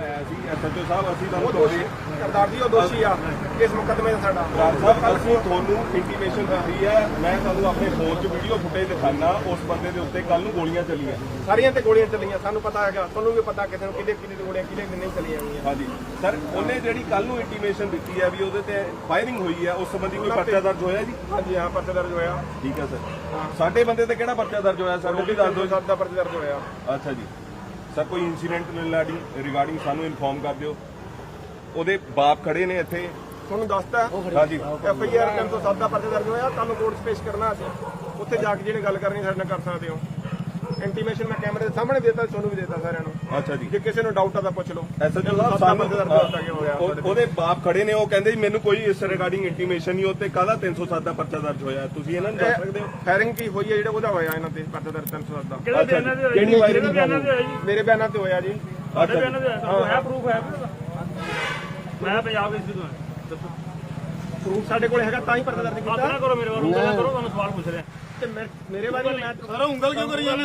ਉਹ ਦੋਸ਼ੀ ਕਰਦਾਰ ਜੀ ਉਹ ਦੋਸ਼ੀ ਆ ਇਸ ਮੁਕੱਦਮੇ ਦਾ ਸਾਡਾ। ਡਾਕਟਰ ਸਾਹਿਬ ਅਸੀਂ ਤੁਹਾਨੂੰ ਇੰਟੀਮੇਸ਼ਨ ਦਿੱਤੀ ਹੈ ਮੈਂ ਤੁਹਾਨੂੰ ਆਪਣੇ ਫੋਨ 'ਚ ਵੀਡੀਓ ਫੁਟੇਜ ਦਿਖਾਣਾ ਉਸ ਬੰਦੇ ਦੇ ਉੱਤੇ ਕੱਲ ਨੂੰ ਗੋਲੀਆਂ ਚੱਲੀਆਂ। ਸਾਰੀਆਂ ਤੇ ਗੋਲੀਆਂ ਚੱਲੀਆਂ ਸਾਨੂੰ ਪਤਾ ਹੈਗਾ ਤੁਹਾਨੂੰ ਵੀ ਪਤਾ ਕਿਸੇ ਨੂੰ ਕਿਹਦੇ ਕਿਹਦੇ ਗੋਲੀਆਂ ਕਿਹਦੇ ਨਹੀਂ ਚੱਲੀਆਂ ਹੋਈਆਂ। ਹਾਂਜੀ। ਸਰ ਉਹਨੇ ਜਿਹੜੀ ਕੱਲ ਨੂੰ ਇੰਟੀਮੇਸ਼ਨ ਦਿੱਤੀ ਹੈ ਵੀ ਉਹਦੇ ਤੇ ਫਾਇਰਿੰਗ ਹੋਈ ਹੈ ਉਸ ਸੰਬੰਧੀ ਕੋਈ ਪਰਚਾ ਦਰਜ ਹੋਇਆ ਜੀ? ਹਾਂਜੀ ਹਾਂ ਪਰਚਾ ਦਰਜ ਹੋਇਆ। ਠੀਕ ਹੈ ਸਰ। ਸਾਡੇ ਬੰਦੇ ਤੇ ਕਿਹੜਾ ਪਰਚਾ ਦਰਜ ਹੋਇਆ ਸਰ ਉਹ ਵੀ ਦੱਸ ਦਿਓ। ਸੱਤ ਦਾ ਪਰਚਾ ਦਰਜ ਹੋਇਆ। ਅੱਛਾ ਜੀ। ਸਰ ਕੋਈ ਇਨਸੀਡੈਂਟ ਰਿਗਾਰਡਿੰਗ ਰਿਗਾਰਡਿੰਗ ਸਾਨੂੰ ਇਨਫੋਰਮ ਕਰ ਦਿਓ। ਉਹਦੇ ਬਾਪ ਖੜੇ ਨੇ ਇੱਥੇ। ਤੁਹਾਨੂੰ ਦੱਸਤਾ। ਹਾਂਜੀ। ਐਫ ਆਈ ਆਰ 307 ਦਾ ਪਰਚਾ ਦਰਜ ਹੋਇਆ ਤੁਹਾਨੂੰ ਕੋਰਟ 'ਚ ਪੇਸ਼ ਕਰਨਾ ਅਸੀਂ। ਉੱਥੇ ਜਾ ਕੇ ਜਿਹੜੇ ਗੱਲ ਕਰਨੀ ਸਾਡੇ ਨਾਲ ਕਰ ਸਕਦੇ ਹੋ। ਇੰਟੀਮੇਸ਼ਨ ਮੈਂ ਕੈਮਰੇ ਦੇ ਸਾਹਮਣੇ ਦੇਤਾ ਤੁਹਾਨੂੰ ਵੀ ਦੇਤਾ ਸਾਰਿਆਂ ਨੂੰ। ਅੱਛਾ ਜੀ। ਜੇ ਕਿਸੇ ਨੂੰ ਡਾਊਟ ਆ ਤਾਂ ਪੁੱਛ ਲਓ। ਐਸਐਚਓ ਸਾਹਿਬ ਦਾ ਦਰਜ ਹੋਇਆ ਹੋਇਆ ਸਾਨੂੰ ਉਹ- ਉਹਦੇ ਬਾਪ ਖੜੇ ਨੇ ਉਹ ਕਹਿੰਦੇ ਜੀ ਮੈਨੂੰ ਕੋਈ ਇਸ ਰਿਗਾਰਡਿੰਗ ਇੰਟੀਮੇਸ਼ਨ ਨਹੀਂ ਉੱਤੇ ਕਾਹਦਾ 307 ਦਾ ਪਰਚਾ ਦਰਜ ਹੋਇਆ? ਤੁਸੀਂ ਇਹਨਾਂ ਨੂੰ ਦੱਸ ਸਕਦੇ ਹੋ? ਫਾਇਰਿੰਗ ਕੀ ਹੋਈ ਹੈ ਜਿਹੜਾ ਉਹਦਾ ਹੋਇਆ ਇਹਨਾਂ ਤੇ ਪਰਚਾ ਦਰਜ 307 ਦਾ? ਕਿਹੜੇ ਬਿਆਨਾਂ ਦੇ ਹੋਇਆ ਜੀ? ਕਿਹੜੀ ਵਾਇਰਲ ਕਿਹੜੇ ਬਿਆਨਾਂ ਦੇ ਹੋਇਆ ਜੀ? ਮੇਰੇ ਬਿਆਨਾਂ ਤੇ ਹੋਇਆ ਜੀ। ਸਾਡੇ ਬਿਆਨਾਂ ਦੇ ਹੋਇਆ। ਸਾਨੂੰ ਹੈ ਪ੍ਰੂਫ ਹੈ ਮੈਂ ਪੰਜਾਬ ਵਿੱਚ ਤੋਂ ਦੱਸੋ ਪ੍ਰੂਫ ਸਾਡੇ ਕੋਲ ਹੈਗਾ ਤਾਂ ਹੀ ਪਰਚਾ ਦਰਜ ਕੀਤਾ। ਨਾ ਕਰੋ ਮੇਰੇ ਵੱਲ ਉਂਗਲ ਨਾ ਕਰੋ ਤੁਹਾਨੂੰ ਸਵਾਲ ਪੁੱਛ ਰਿਹਾ। ਤੇ ਮੈਂ- ਮੇਰੇ ਬਾਰੇ ਮੈਂ ਸਾਰਾ ਉਂਗਲ ਕਿਉਂ ਕਰੀ ਜਾਂਦੇ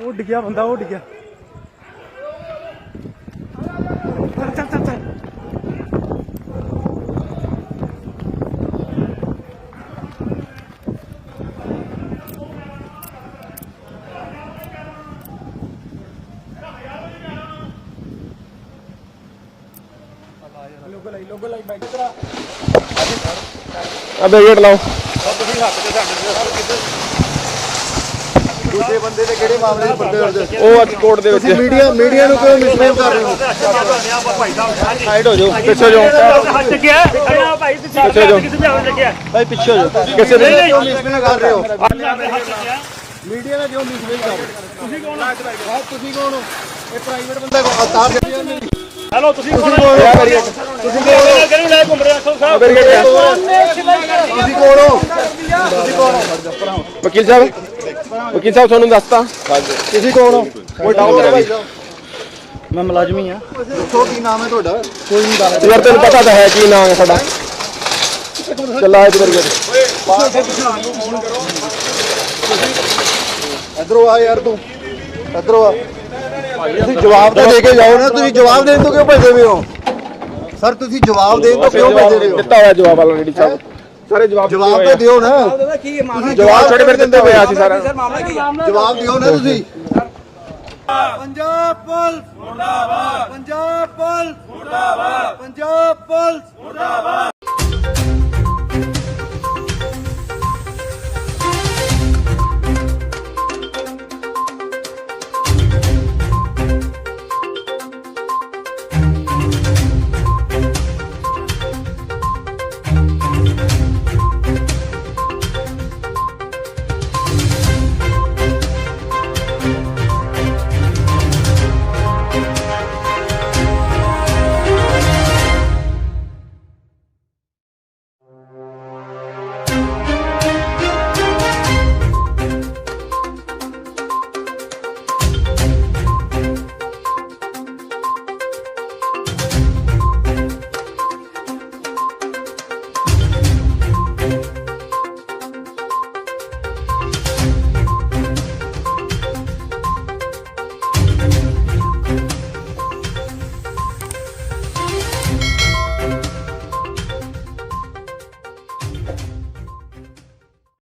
ਉਹ ਡਿੱਗਿਆ ਬੰਦਾ ਉਹ ਡਿੱਗਿਆ ਚੱਲ ਚੱਲ ਚੱਲ ਅਬੇ ਗੇਟ ਲਾਓ। ਦੂਜੇ ਬੰਦੇ ਦੇ ਕਿਹੜੇ ਮਾਮਲੇ ਦੇ ਪਰਦੇ ਦਰਜ ਉਹ ਅੱਜ ਕੋਰਟ ਦੇ ਵਿੱਚ ਮੀਡੀਆ ਮੀਡੀਆ ਨੂੰ ਕਿਉਂ ਮਿਸਬੇਵ ਕਰ ਰਹੇ ਹੋ ਸਾਈਡ ਹੋ ਜਾਓ ਪਿੱਛੇ ਜੋ ਹੱਥ ਗਿਆ ਖੜਿਆ ਭਾਈ ਤੇ ਚਾਰ ਕਿਸੇ ਵੀ ਆਉਣ ਲੱਗਿਆ ਭਾਈ ਪਿੱਛੇ ਹੋ ਜਾਓ ਕਿਸੇ ਦੇ ਕਿਉਂ ਮਿਸਬੇਵ ਕਰ ਰਹੇ ਹੋ ਹੱਥ ਗਿਆ ਮੀਡੀਆ ਨਾਲ ਕਿਉਂ ਮਿਸਬੇਵ ਕਰ ਰਹੇ ਹੋ ਤੁਸੀਂ ਕੌਣ ਹੋ ਤੁਸੀਂ ਕੌਣ ਹੋ ਇਹ ਪ੍ਰਾਈਵੇਟ ਬੰਦਾ ਕੋ ਅਵਤਾਰ ਗੱਡੀ ਉਹਨੇ ਹੈਲੋ ਤੁਸੀਂ ਕੌਣ ਤੁਸੀਂ ਕੌਣ ਹੋ ਤੁਸੀਂ ਕੌਣ ਕਰੀ ਲੈ ਘੁੰਮ ਰਿਹਾ ਅਖਲ ਸਾਹਿਬ ਤੁਸੀਂ ਕੌਣ ਹੋ ਤੁਸੀਂ ਕੌਣ ਹੋ ਵਕੀਲ ਸਾਹਿਬ ਵਕੀਲ ਸਾਹਿਬ ਤੁਹਾਨੂੰ ਦੱਸਤਾ? ਤੁਸੀਂ ਕੌਣ ਹੋ? ਕੋਈ ਡਾਊਟ ਹੈ? ਮੈਂ ਮੁਲਾਜ਼ਮੀ ਆ ਦੱਸੋ ਕੀ ਨਾਮ ਹੈ ਤੁਹਾਡਾ? ਕੋਈ ਨਹੀਂ ਦੱਸ ਯਾਰ ਤੈਨੂੰ ਪਤਾ ਤਾਂ ਹੈ ਕੀ ਨਾਮ ਹੈ ਸਾਡਾ ਚੱਲਾ ਇਹ ਵਰਗੇ ਇਧਰੋਂ ਆ ਯਾਰ ਤੂੰ। ਇਧਰੋਂ ਆ। ਤੁਸੀਂ ਜਵਾਬ ਤਾਂ ਦੇ ਕੇ ਜਾਓ ਨਾ। ਤੁਸੀਂ ਜਵਾਬ ਦੇਣ ਤੋਂ ਕਿਉਂ ਭੱਜਦੇ ਹੋ? ਸਰ ਤੁਸੀਂ ਜਵਾਬ ਦੇਣ ਤੋਂ ਕਿਉਂ ਭੱਜਦੇ ਹੋ? ਦਿੱਤਾ ਹੋਇਆ ਜਵਾਬ ਵਾਲਾ ਰੈਡੀ ਸਾਹਿਬ। ਸਾਰੇ ਜਵਾਬ ਜਵਾਬ ਤਾਂ ਦਿਓ ਨਾ। ਤੁਸੀਂ ਜਵਾਬ ਛੋੜੇ ਫਿਰ ਦਿੱਤੇ ਹੋਏ ਆ ਅਸੀਂ ਸਾਰਾ ਜਵਾਬ ਦਿਓ ਨਾ ਤੁਸੀਂ। ਪੰਜਾਬ ਪੁਲਿਸ ਮੁਰਦਾਬਾਦ। ਪੰਜਾਬ ਪੁਲਿਸ ਮੁਰਦਾਬਾਦ। ਪੰਜਾਬ ਪੁਲਿਸ